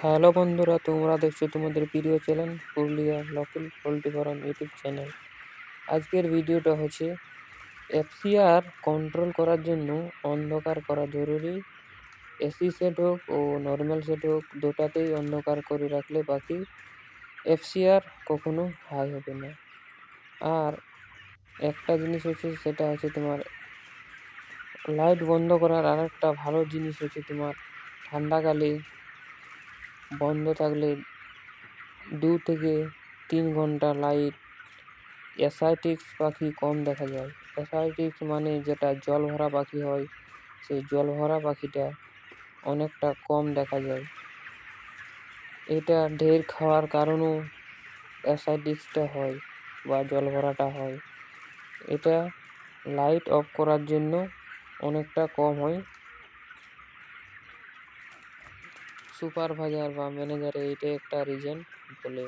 Hello বন্ধুরা, তোমরা দেখছ তোমাদের প্রিয় channel Purulia local poultry farm YouTube channel. আজকের ভিডিওটা হচ্ছে এফসিআর কন্ট্রোল করার জন্য অন্ধকার করা জরুরি। এসি সেট হোক ও নর্মাল সেট হোক, দুটাতেই অন্ধকার করে রাখলে বাকি এফসিআর কখনো হাই হবে না। আর একটা জিনিস হচ্ছে, সেটা হচ্ছে তোমার লাইট বন্ধ করার আর একটা ভালো জিনিস হচ্ছে তোমার ঠান্ডাকালে বন্ধ থাকলে দু থেকে তিন ঘণ্টা লাইট। অ্যাসাইটিক্স পাখি কম দেখা যায়। অ্যাসাইটিক্স মানে যেটা জল ভরা পাখি হয়, সেই জল ভরা পাখিটা অনেকটা কম দেখা যায়। এটা ঢের খাওয়ার কারণেও অ্যাসাইটিক্সটা হয় বা জল ভরাটা হয়। এটা লাইট অফ করার জন্য অনেকটা কম হয়। সুপারভাইজার বা ম্যানেজার এইটা একটা রিজন বলে